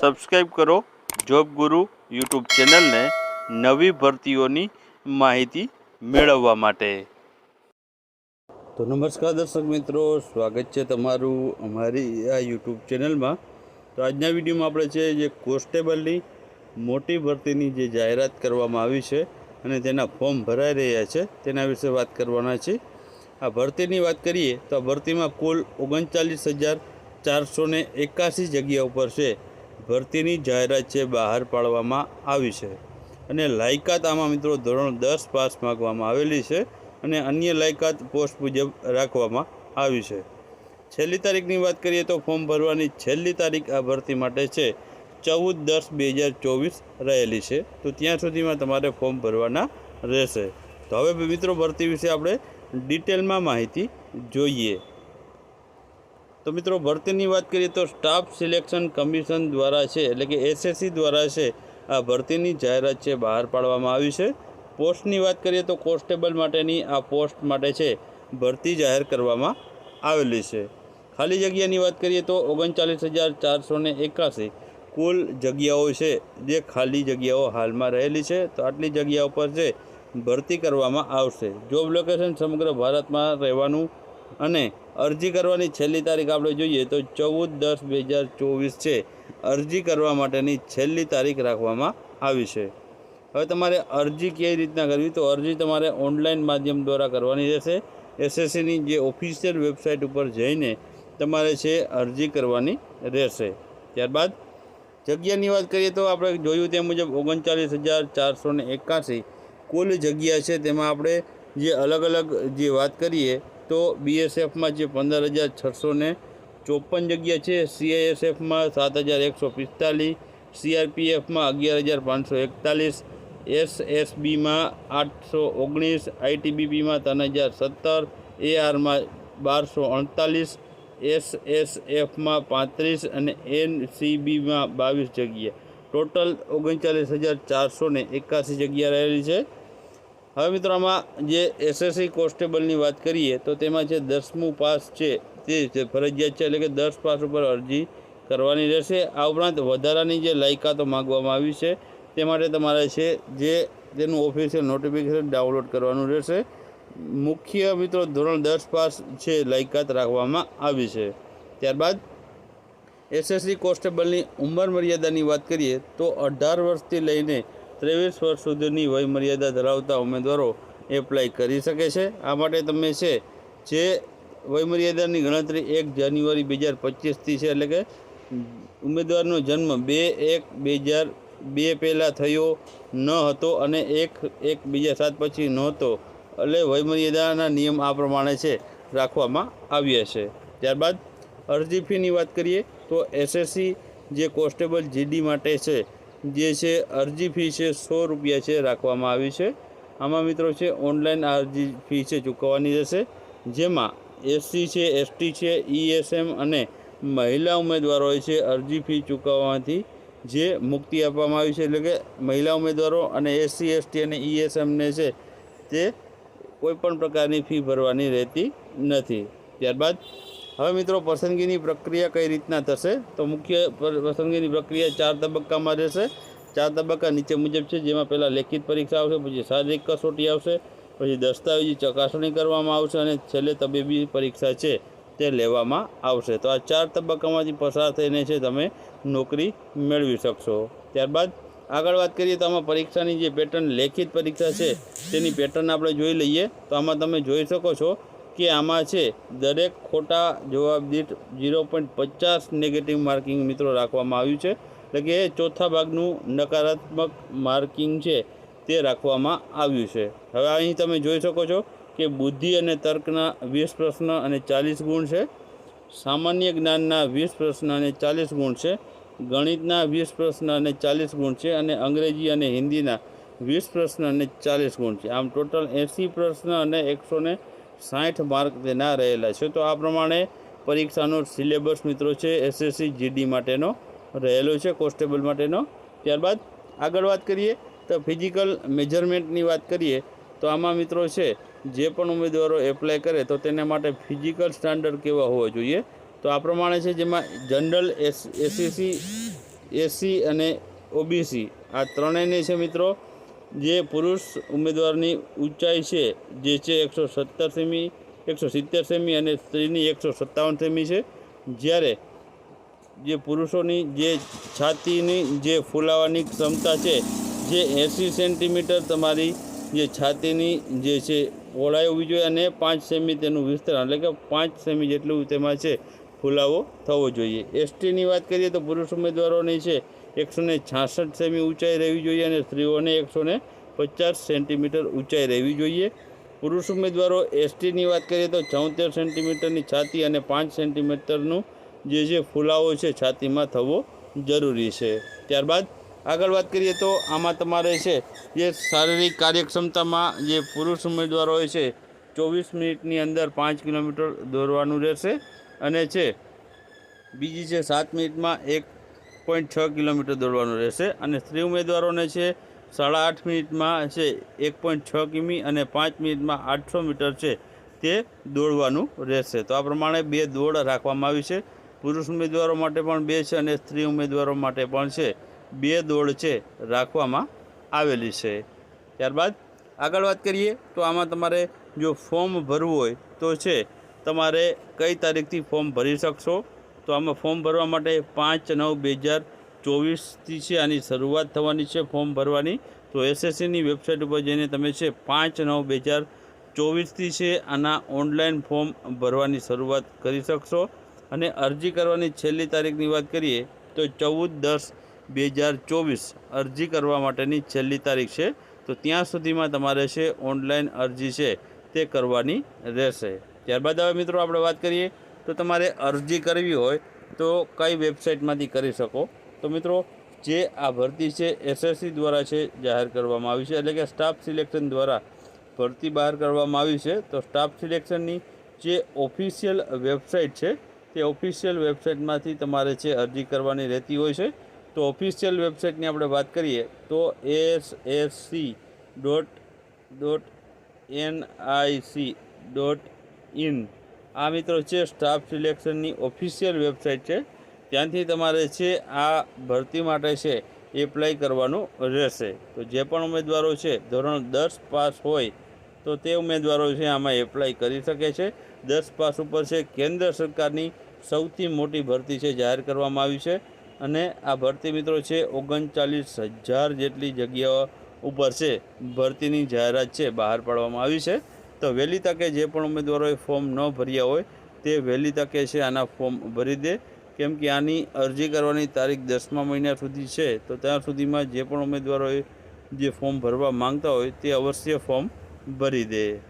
Subscribe કરો job ગુરુ YouTube ચેનલને નવી ભરતીઓની માહિતી મેળવવા માટે. તો નમસ્કાર દર્શક મિત્રો, સ્વાગત છે તમારું અમારી આ યુટ્યુબ ચેનલમાં તો આજના વિડીયોમાં આપણે છે જે કોન્સ્ટેબલની મોટી ભરતીની જે જાહેરાત કરવામાં આવી છે અને તેના ફોર્મ ભરાઈ રહ્યા છે, તેના વિશે વાત કરવાના છે. આ ભરતીની વાત કરીએ તો આ ભરતીમાં કુલ ઓગણચાલીસ હજાર ચારસો એકાસી જગ્યા ઉપર છે. ભરતીની જાહેરાત છે બહાર પાડવામાં આવી છે. અને લાયકાત આમાં મિત્રો ધોરણ દસ પાસ માગવામાં આવેલી છે અને અન્ય લાયકાત પોસ્ટ મુજબ રાખવામાં આવી છે. છેલ્લી તારીખની વાત કરીએ તો ફોર્મ ભરવાની છેલ્લી તારીખ આ ભરતી માટે છે. ચૌદ દસ બે હજાર ચોવીસ રહેલી છે. તો ત્યાં સુધીમાં તમારે ફોર્મ ભરવાના રહેશે. તો હવે મિત્રો ભરતી વિશે આપણે ડિટેલમાં માહિતી જોઈએ. તો મિત્રો, ભરતીની વાત કરીએ તો સ્ટાફ સિલેક્શન કમિશન દ્વારા છે, એટલે કે એસએસસી દ્વારા છે, આ ભરતીની જાહેરાત છે, બહાર પાડવામાં આવી છે. પોસ્ટની વાત કરીએ તો કોન્સ્ટેબલ માટેની આ પોસ્ટ માટે છે, ભરતી જાહેર કરવામાં આવેલી છે. ખાલી જગ્યાની વાત કરીએ તો ઓગણચાલીસ હજાર ચારસો ને કુલ જગ્યાઓ છે, જે ખાલી જગ્યાઓ હાલમાં રહેલી છે. તો આટલી જગ્યાઓ પર છે, ભરતી કરવામાં આવશે. જોબ લોકેશન સમગ્ર ભારતમાં રહેવાનું અને અરજી કરવાની છેલ્લી તારીખ આપણે જોઈએ તો ચૌદ દસ બે હજાર ચોવીસ છે. અરજી કરવા માટેની છેલ્લી તારીખ રાખવામાં આવી છે. હવે તમારે અરજી કેવી રીતના કરવી તો અરજી તમારે ઓનલાઈન માધ્યમ દ્વારા કરવાની રહેશે. એસએસસીની જે ઓફિશિયલ વેબસાઇટ ઉપર જઈને તમારે છે અરજી કરવાની રહેશે. ત્યારબાદ જગ્યાની વાત કરીએ તો આપણે જોયું તે મુજબ ઓગણચાલીસ હજાર ચારસો ને એકાસી કુલ જગ્યા છે. તેમાં આપણે જે અલગ અલગ જે વાત કરીએ તો બીએસએફમાં જે પંદર હજાર છસો ને ચોપન જગ્યા છે સીઆઈએસએફમાં સાત હજાર એકસો પિસ્તાલીસ સીઆરપીએફમાં અગિયાર હજાર પાંચસો એકતાલીસ એસએસબીમાં આઠસો ઓગણીસ આઈટીબીપીમાં ત્રણ હજાર સત્તર એઆરમાં બારસો અડતાલીસ એસએસએફમાં પાંત્રીસ અને એનસીબીમાં બાવીસ જગ્યા. ટોટલ ઓગણચાલીસ હજાર ચારસો એકાસી જગ્યા રહેલી છે. હવે મિત્રો આમાં જે એસએસસી કોન્સ્ટેબલની વાત કરીએ, તો તેમાં જે દસમું પાસ છે, તે ફરજિયાત છે, એટલે કે દસ પાસ ઉપર અરજી કરવાની રહેશે. આ ઉપરાંત વધારાની જે લાયકાતો માગવામાં આવી છે, તે માટે તમારે છે, જે તેનું ઓફિશિયલ નોટિફિકેશન ડાઉનલોડ કરવાનું રહેશે. મુખ્ય મિત્રો ધોરણ દસ પાસ છે, લાયકાત રાખવામાં આવી છે. ત્યારબાદ એસએસસી કોન્સ્ટેબલની ઉંમર મર્યાદાની વાત કરીએ, તો અઢાર વર્ષથી લઈને ત્રેવીસ વર્ષ સુધીની વયમર્યાદા ધરાવતા ઉમેદવારો એપ્લાય કરી શકે છે. આ માટે તમે છે, જે વયમર્યાદાની ગણતરી એક જાન્યુઆરી બે હજાર પચીસથી છે, એટલે કે ઉમેદવારનો જન્મ બે એક બે હજાર બે પહેલાં થયો ન હતો અને એક એક બીજા સાત પછી નહોતો. એટલે વયમર્યાદાના નિયમ આ પ્રમાણે છે, રાખવામાં આવ્યા છે. ત્યારબાદ અરજી ફીની વાત કરીએ તો એસએસસી જે કોન્સ્ટેબલ જીડી માટે છે જે છે, અરજી ફી છે, સો રૂપિયા છે રાખવામાં આવી છે. આમાં મિત્રો છે, ઓનલાઈન અરજી ફી છે ચૂકવવાની રહેશે જેમાં એસસી છે, એસટી છે ઈએસએમ અને મહિલા ઉમેદવારોએ છે, અરજી ફી ચૂકવવાથી જે મુક્તિ આપવામાં આવી છે, એટલે કે મહિલા ઉમેદવારો અને એસસી, એસટી અને ઈએસએમને છે, તે કોઈપણ પ્રકારની ફી ભરવાની રહેતી નથી. ત્યારબાદ હવે મિત્રો, પસંદગીની પ્રક્રિયા કઈ રીતના થશે? તો મુખ્ય પસંદગીની પ્રક્રિયા ચાર તબક્કામાં રહેશે. ચાર તબક્કા નીચે મુજબ છે, જેમાં પહેલાં લેખિત પરીક્ષા આવશે, પછી શારીરિક કસોટી આવશે, પછી દસ્તાવેજી ચકાસણી કરવામાં આવશે અને છેલ્લે તબીબી પરીક્ષા છે, તે લેવામાં આવશે. તો આ ચાર તબક્કામાંથી પસાર થઈને છે, તમે નોકરી મેળવી શકશો. ત્યારબાદ આગળ વાત કરીએ તો આમાં પરીક્ષાની જે પેટર્ન, લેખિત પરીક્ષા છે, તેની પેટર્ન આપણે જોઈ લઈએ. તો આમાં તમે જોઈ શકો છો કે આમાં છે, દરેક ખોટા જવાબ દીઠ ઝીરો પોઈન્ટ પચાસ નેગેટિવ માર્કિંગ મિત્રો રાખવામાં આવ્યું છે. એટલે કે ચોથા ભાગનું નકારાત્મક માર્કિંગ છે તે રાખવામાં આવ્યું છે. હવે અહીં તમે જોઈ શકો છો કે બુદ્ધિ અને તર્કના વીસ પ્રશ્ન અને ચાલીસ ગુણ છે. સામાન્ય જ્ઞાનના વીસ પ્રશ્ન અને ચાલીસ ગુણ છે. ગણિતના વીસ પ્રશ્ન અને ચાલીસ ગુણ છે અને અંગ્રેજી અને હિન્દીના વીસ પ્રશ્ન અને ચાલીસ ગુણ છે. આમ ટોટલ એંસી પ્રશ્ન અને એકસો ને સાઠ માર્ક તેના રહેલા છે, તો આ પ્રમાણે પરીક્ષાનો સિલેબસ મિત્રો છે એસએસસી જીડી માટેનો રહેલો છે કોન્સ્ટેબલ માટેનો. ત્યારબાદ આગળ વાત કરીએ તો ફિઝિકલ મેજરમેન્ટની વાત કરીએ, તો આમાં મિત્રો છે, જે પણ ઉમેદવારો એપ્લાય કરે તો તેના માટે ફિઝિકલ સ્ટાન્ડર્ડ કેવા હોવા જોઈએ? તો આ પ્રમાણે છે, જેમાં જનરલ એસ એસએસસી એસસી અને ઓબીસી આ ત્રણેયની છે મિત્રો જે પુરુષ ઉમેદવારની ઊંચાઈ છે, જે છે એકસો સત્તર સેમી, એકસો સિત્તેર સેમી અને સ્ત્રીની એકસો સત્તાવન સેમી છે. જ્યારે જે પુરુષોની જે છાતીની જે ફૂલાવાની ક્ષમતા છે, જે એંસી સેન્ટીમીટર તમારી જે છાતીની જે છે પહોળાઈ હોવી જોઈએ અને પાંચ સેમી તેનું વિસ્તરણ, એટલે કે પાંચ સેમી જેટલું તેમાં છે ફુલાવો થવો જોઈએ. એસટીની વાત કરીએ તો પુરુષ ઉમેદવારોની છે એકસો ને છાસઠ સેમી ઊંચાઈ રહેવી જોઈએ અને સ્ત્રીઓને એકસો ને પચાસ સેન્ટીમીટર ઊંચાઈ રહેવી જોઈએ. પુરુષ ઉમેદવારો એસટીની વાત કરીએ તો ચૌતેર સેન્ટીમીટરની છાતી અને પાંચ સેન્ટીમીટરનું જે જે ફુલાવો છે છાતીમાં થવો જરૂરી છે. ત્યારબાદ આગળ વાત કરીએ તો આમાં તમારે છે જે શારીરિક કાર્યક્ષમતામાં જે પુરુષ ઉમેદવારો હોય છે, ચોવીસ મિનિટની અંદર પાંચ કિલોમીટર દોડવાનું રહેશે. અને છે, બીજી છે સાત મિનિટમાં એક પોઈન્ટ છ કિલોમીટર દોડવાનું રહેશે અને સ્ત્રી ઉમેદવારોને છે સાડા આઠ મિનિટમાં છે એક પોઈન્ટ છ કિમી અને પાંચ મિનિટમાં આઠસો મીટર છે તે દોડવાનું રહેશે. તો આ પ્રમાણે બે દોડ રાખવામાં આવી છે. પુરુષ ઉમેદવારો માટે પણ બે છે અને સ્ત્રી ઉમેદવારો માટે પણ છે બે દોડ છે રાખવામાં આવેલી છે. ત્યારબાદ આગળ વાત કરીએ તો આમાં તમારે જો ફોર્મ ભરવું હોય તો છે તમારે કઈ તારીખથી ફોર્મ ભરી શકશો? તો આમાં ફોર્મ ભરવા માટે પાંચ નવ બે હજાર ચોવીસથી છે આની શરૂઆત થવાની છે ફોર્મ ભરવાની. તો એસએસસીની વેબસાઇટ ઉપર જઈને તમે છે પાંચ નવ બે હજાર ચોવીસથી છે આના ઓનલાઈન ફોર્મ ભરવાની શરૂઆત કરી શકશો. અને અરજી કરવાની છેલ્લી તારીખની વાત કરીએ તો ચૌદ દસ બે હજાર ચોવીસ અરજી કરવા માટેની છેલ્લી તારીખ છે. તો ત્યાં સુધીમાં તમારે છે ઓનલાઈન અરજી છે તે કરવાની રહેશે. ત્યારબાદ હવે મિત્રો આપણે વાત કરીએ તો તમારે અરજી કરવી હોય તો કઈ વેબસાઇટમાંથી કરી શકો? તો મિત્રો, જે આ ભરતી છે એસએસસી દ્વારા છે, જાહેર કરવામાં આવી છે. એટલે કે સ્ટાફ સિલેક્શન દ્વારા ભરતી બહાર કરવામાં આવી છે. તો સ્ટાફ સિલેક્શનની જે ઓફિશિયલ વેબસાઇટ છે, તે ઓફિશિયલ વેબસાઇટમાંથી તમારે છે અરજી કરવાની રહેતી હોય છે, તો ઓફિશિયલ વેબસાઇટની આપણે વાત કરીએ, તો S S C dot dot N I C dot in આ મિત્રો છે સ્ટાફ સિલેક્શનની ઓફિશિયલ વેબસાઇટ છે. ત્યાંથી તમારે છે આ ભરતી માટે છે એપ્લાય કરવાનું રહેશે. તો જે પણ ઉમેદવારો છે, ધોરણ દસ પાસ હોય, તો તે ઉમેદવારો છે આમાં એપ્લાય કરી શકે છે. દસ પાસ ઉપર છે કેન્દ્ર સરકારની સૌથી મોટી ભરતી છે જાહેર કરવામાં આવી છે. અને આ ભરતી મિત્રો છે ઓગણચાલીસ હજાર જેટલી જગ્યાઓ ઉપર છે ભરતીની જાહેરાત છે બહાર પાડવામાં આવી છે. તો વહેલી તકે જે પણ ઉમેદવારોએ ફોર્મ ન ભર્યા હોય, તે વહેલી તકે છે આના ફોર્મ ભરી દે. કેમ કે આની અરજી કરવાની તારીખ દસમા મહિના સુધી છે, તો ત્યાં સુધીમાં જે પણ ઉમેદવારોએ જે ફોર્મ ભરવા માંગતા હોય, તે અવશ્ય ફોર્મ ભરી દે.